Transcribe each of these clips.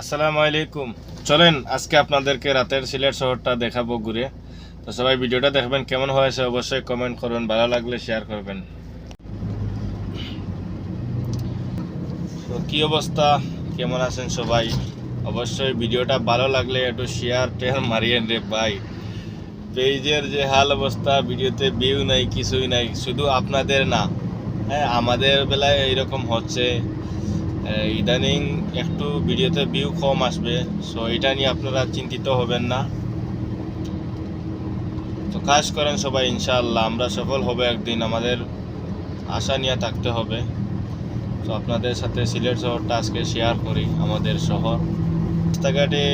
আসসালামু আলাইকুম। চলেন, আজকে আপনাদেরকে রাতের সিলেট শহরটা দেখাবো ঘুরে। তো সবাই ভিডিওটা দেখবেন, কেমন হয়েছে অবশ্যই কমেন্ট করবেন ভালো লাগলে শেয়ার করবেন। তো কি অবস্থা? কেমন আছেন সবাই? অবশ্যই ভিডিওটা ভালো লাগলে একটু শেয়ার টেয়ার মারিয়েন রে ভাই। পেজের যে হাল অবস্থা, ভিডিওতে ভিউ নাই, কিছুই নাই, শুধু আপনাদের না। হ্যাঁ আমাদের বেলায় এইরকম হচ্ছে। ইদানিং একটু ভিডিওতে ভিউ কম আসবে সো এটা নিয়ে আপনারা চিন্তিত হবেন না। তো কাজ করেন সবাই, ইনশাআল্লাহ, আমরা সফল হবে একদিন, আমাদের আশা নিয়ে থাকতে হবে। তো আপনাদের সাথে সিলেট শহরটা আজকে শেয়ার করি, আমাদের শহর। রাস্তাঘাটে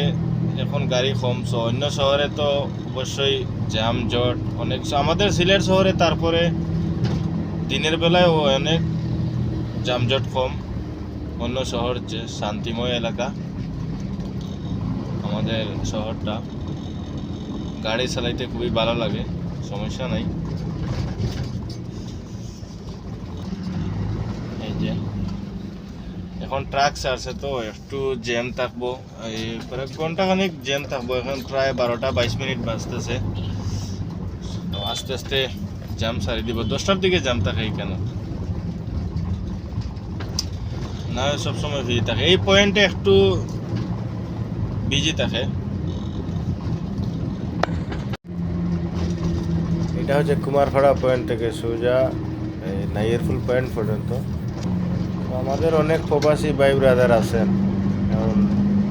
এখন গাড়ি কম সো অন্য শহরে তো অবশ্যই জ্যাম জট, অনেক আমাদের সিলেট শহরে তারপরে দিনের বেলায় অনেক যানজট কম। অন্য শহর যে শান্তিময় এলাকা, আমাদের শহরটা গাড়ি চালাইতে খুবই ভালো লাগে, সমস্যা নাই। এই যে, এখন ট্রাক ছাড়ছে তো একটু জ্যাম থাকব, এই কয়েক ঘণ্টা খানিক জ্যাম থাকব, এখন প্রায় বারোটা বাইশ মিনিট বাজতেছে। তো আস্তে আস্তে জ্যাম সারি দিব, দশটার দিকে জ্যাম থাকে কেন না, সবসময় ভিড় থাকে। এই পয়েন্টে একটু বিজি থাকে। এটা হচ্ছে কুমারপাড়া পয়েন্ট থেকে সোজা নাইয়েরফুল পয়েন্ট পর্যন্ত। আমাদের অনেক প্রবাসী ভাই ব্রাদার আছেন। এখন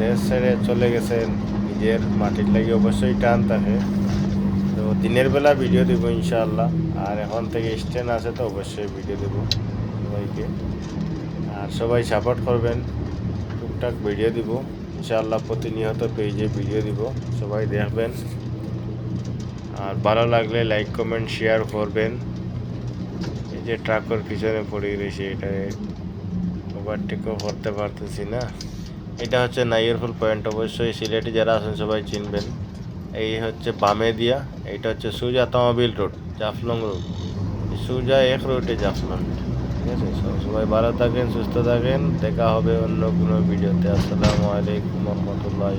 দেশ ছেড়ে চলে গেছেন, নিজের মাটির লাগে অবশ্যই টান থাকে। তো দিনের বেলা ভিডিও দেবো ইনশাআল্লাহ। আর এখন থেকে স্ট্যান্ড আছে তো অবশ্যই ভিডিও দেবো। সবাইকে। আর সবাই সাপোর্ট করবেন। টুকটাক ভিডিও দিব। ইনশাআল্লাহ প্রতিনিয়ত পেজে ভিডিও দিব। সবাই দেখবেন। আর ভালো লাগলে লাইক কমেন্ট শেয়ার করবেন। এই যে ট্রাকের পিছনে পড়ে রয়েছে, এটা ওভারটেকও করতে পারতেছি না। এটা হচ্ছে নাইয়েরফুল পয়েন্ট অবশ্যই সিলেটে যারা আছেন, সবাই চিনবেন। এই হচ্ছে বামে দিয়া এটা হচ্ছে সুজা তমাবিল রোড জাফলং রোড সুজা এক রোডে জাফলং। ঠিক আছে? সব- সবাই ভালো থাকেন, সুস্থ থাকেন। দেখা হবে অন্য কোনো ভিডিওতে। আসসালামু আলাইকুম রহমতুল্লাহ